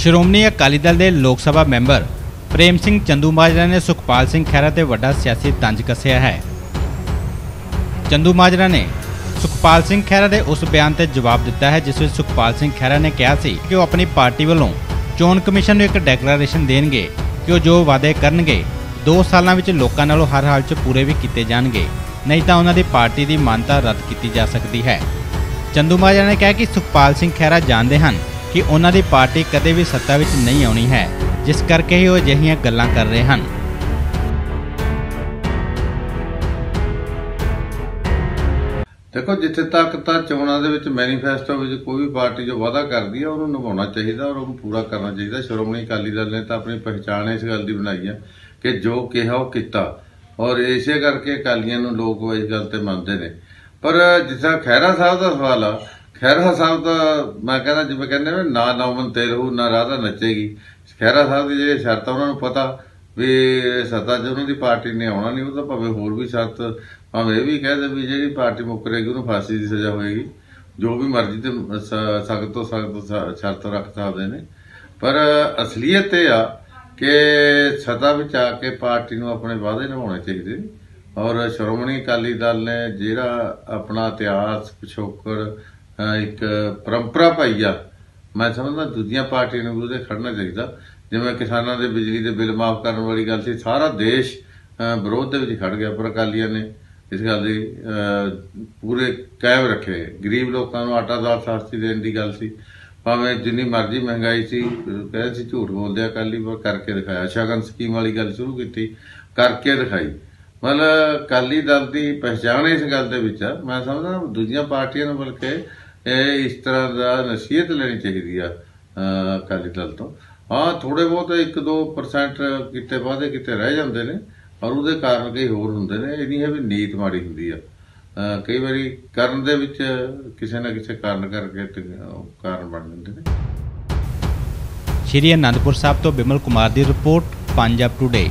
ਸ਼੍ਰੋਮਣੀ ਅਕਾਲੀ ਦਲ ਦੇ ਲੋਕ ਸਭਾ ਮੈਂਬਰ ਪ੍ਰੇਮ ਸਿੰਘ ਚੰਦੂਮਾਜਰਾ ਨੇ ਸੁਖਪਾਲ ਸਿੰਘ ਖਹਿਰਾ ਤੇ ਵੱਡਾ ਸਿਆਸੀ ਤੰਜ ਕੱਸਿਆ ਹੈ। ਚੰਦੂਮਾਜਰਾ ਨੇ ਸੁਖਪਾਲ ਸਿੰਘ ਖਹਿਰਾ ਦੇ ਉਸ ਬਿਆਨ ਤੇ ਜਵਾਬ ਦਿੱਤਾ ਹੈ, ਜਿਸ ਵਿੱਚ ਸੁਖਪਾਲ ਸਿੰਘ ਖਹਿਰਾ ਨੇ ਕਿਹਾ ਸੀ ਕਿ ਉਹ ਆਪਣੀ ਪਾਰਟੀ ਵੱਲੋਂ ਚੋਣ ਕਮਿਸ਼ਨ ਨੂੰ ਇੱਕ ਡੈਕਲੇਰੇਸ਼ਨ ਦੇਣਗੇ ਕਿ ਉਹ ਜੋ ਵਾਅਦੇ ਕਰਨਗੇ 2 ਸਾਲਾਂ ਵਿੱਚ ਲੋਕਾਂ ਨਾਲੋਂ ਹਰ ਹਾਲ 'ਚ ਪੂਰੇ ਵੀ ਕੀਤੇ ਜਾਣਗੇ। ਨਹੀਂ ਤਾਂ ਉਹਨਾਂ ਦੀ ਪਾਰਟੀ ਦੀ ਮਾਨਤਾ ਰੱਦ ਕੀਤੀ ਜਾ ਸਕਦੀ ਹੈ। ਚੰਦੂਮਾਜਰਾ ਨੇ ਕਿਹਾ ਕਿ ਸੁਖਪਾਲ ਸਿੰਘ ਖਹਿਰਾ ਜਾਣਦੇ ਹਨ ਕਿ ਉਹਨਾਂ ਦੀ ਪਾਰਟੀ ਕਦੇ ਵੀ ਸੱਤਾ ਵਿੱਚ ਨਹੀਂ ਆਉਣੀ ਹੈ, ਜਿਸ ਕਰਕੇ ਹੀ ਉਹ ਅਜਿਹੀਆਂ ਗੱਲਾਂ ਕਰ ਰਹੇ ਹਨ। ਦੇਖੋ, ਜਿੱਥੇ ਤੱਕ ਤਾਂ ਚੋਣਾਂ ਦੇ ਵਿੱਚ ਮੈਨੀਫੈਸਟੋ ਵਿੱਚ ਕੋਈ ਵੀ ਪਾਰਟੀ ਜੋ ਵਾਅਦਾ ਕਰਦੀ ਹੈ ਉਹਨੂੰ ਨਿਭਾਉਣਾ ਚਾਹੀਦਾ ਔਰ ਉਹਨੂੰ ਪੂਰਾ ਕਰਨਾ ਚਾਹੀਦਾ। ਸ਼੍ਰੋਮਣੀ ਅਕਾਲੀ ਦਲ ਨੇ ਤਾਂ ਆਪਣੀ ਪਹਿਚਾਣ ਇਸ ਗੱਲ ਦੀ ਬਣਾਈ ਹੈ ਕਿ ਜੋ ਕਿਹਾ, ਉਹ ਕੀਤਾ। ਔਰ ਇਸੇ ਕਰਕੇ ਅਕਾਲੀਆਂ ਨੂੰ ਲੋਕ ਇਸ ਗੱਲ ਤੇ ਮੰਨਦੇ ਨੇ। ਪਰ ਜਿੱਦਾਂ ਖਹਿਰਾ ਸਾਹਿਬ ਦਾ ਸਵਾਲ ਆ ਖਹਿਰਾ ਸਾਹਿਬ ਦਾ ਮੈਂ ਕਹਿੰਦਾ ਜਿਵੇਂ ਕਹਿੰਦੇ ਨੇ ਨਾ ਨੌਮਨ ਤੇ ਰਹੂ ਨਾ ਰਾਧਾ ਨੱਚੇਗੀ। ਖਹਿਰਾ ਸਾਹਿਬ ਦੀ ਜਿਹੜੇ ਸ਼ਰਤ ਉਹਨਾਂ ਨੂੰ ਪਤਾ ਵੀ ਸੱਤਾ 'ਚ ਉਹਨਾਂ ਦੀ ਪਾਰਟੀ ਨੇ ਆਉਣਾ ਨਹੀਂ, ਉਹ ਤਾਂ ਭਾਵੇਂ ਹੋਰ ਵੀ ਸ਼ਰਤ, ਭਾਵੇਂ ਇਹ ਵੀ ਕਹਦੇ ਵੀ ਜਿਹੜੀ ਪਾਰਟੀ ਮੁੱਕਰੇਗੀ ਉਹਨੂੰ ਫਾਂਸੀ ਦੀ ਸਜ਼ਾ ਹੋਏਗੀ। ਜੋ ਵੀ ਮਰਜ਼ੀ ਤੇ ਸਖਤ ਤੋਂ ਸਖਤ ਸ਼ਰਤ ਰੱਖ ਸਕਦੇ ਨੇ। ਪਰ ਅਸਲੀਅਤ ਇਹ ਆ ਕਿ ਸੱਤਾ ਵਿੱਚ ਆ ਕੇ ਪਾਰਟੀ ਨੂੰ ਆਪਣੇ ਵਾਅਦੇ ਨਿਭਾਉਣੇ ਚਾਹੀਦੇ ਨੇ। ਔਰ ਸ਼੍ਰੋਮਣੀ ਅਕਾਲੀ ਦਲ ਨੇ ਜਿਹੜਾ ਆਪਣਾ ਇਤਿਹਾਸ, ਪਿਛੋਕੜ ਇੱਕ ਪਰੰਪਰਾ ਪਾਈ ਆ। ਮੈਂ ਸਮਝਦਾ ਦੂਜੀਆਂ ਪਾਰਟੀਆਂ ਨੂੰ ਵੀ ਉਹਦੇ ਖੜਨਾ ਚਾਹੀਦਾ। ਜਿਵੇਂ ਕਿਸਾਨਾਂ ਦੇ ਬਿਜਲੀ ਦੇ ਬਿੱਲ ਮਾਫ ਕਰਨ ਵਾਲੀ ਗੱਲ ਸੀ, ਸਾਰਾ ਦੇਸ਼ ਵਿਰੋਧ ਦੇ ਵਿੱਚ ਖੜ ਗਿਆ ਪਰ ਅਕਾਲੀਆਂ ਨੇ ਇਸ ਗੱਲ ਦੀ ਪੂਰੇ ਕਾਇਮ ਰੱਖੇ। ਗਰੀਬ ਲੋਕਾਂ ਨੂੰ ਆਟਾ ਦਾਲ ਸ਼ਾਸਤੀ ਦੇਣ ਦੀ ਗੱਲ ਸੀ। ਭਾਵੇਂ ਜਿੰਨੀ ਮਰਜ਼ੀ ਮਹਿੰਗਾਈ ਸੀ, ਕਹਿੰਦੇ ਸੀ ਝੂਠ ਬੋਲਦੇ ਆ, ਅਕਾਲੀ ਪਰ ਕਰਕੇ ਦਿਖਾਇਆ। ਸ਼ਗਨ ਸਕੀਮ ਵਾਲੀ ਗੱਲ ਸ਼ੁਰੂ ਕੀਤੀ, ਕਰਕੇ ਦਿਖਾਈ। ਮਤਲਬ ਅਕਾਲੀ ਦਲ ਦੀ ਪਹਿਚਾਣ ਇਸ ਗੱਲ ਦੇ ਵਿੱਚ ਆ। ਮੈਂ ਸਮਝਦਾ ਦੂਜੀਆਂ ਪਾਰਟੀਆਂ ਨੂੰ ਬਲਕਿ ਇਹ ਇਸ ਤਰ੍ਹਾਂ ਦਾ ਨਸੀਹਤ ਲੈਣੀ ਚਾਹੀਦੀ ਆ ਅਕਾਲੀ ਦਲ ਤੋਂ। ਹਾਂ ਥੋੜੇ ਬਹੁਤ 1-2% ਕਿਤੇ ਵਾਧੇ ਕਿਤੇ ਰਹਿ ਜਾਂਦੇ ਨੇ ਔਰ ਉਹਦੇ ਕਾਰਨ ਕਈ ਹੋਰ ਹੁੰਦੇ ਨੇ। ਇਹ ਨਹੀਂ ਹੈ ਵੀ ਨੀਤ ਮਾੜੀ ਹੁੰਦੀ ਆ। ਕਈ ਵਾਰੀ ਕਰਨ ਦੇ ਵਿੱਚ ਕਿਸੇ ਨਾ ਕਿਸੇ ਕਾਰਨ ਕਰਕੇ ਕਾਰਨ ਬਣ ਜਾਂਦੇ ਨੇ। ਸ਼੍ਰੀ ਅਨੰਦਪੁਰ ਸਾਹਿਬ ਤੋਂ ਬਿਮਲ ਕੁਮਾਰ ਦੀ ਰਿਪੋਰਟ, ਪੰਜਾਬ ਟੁਡੇ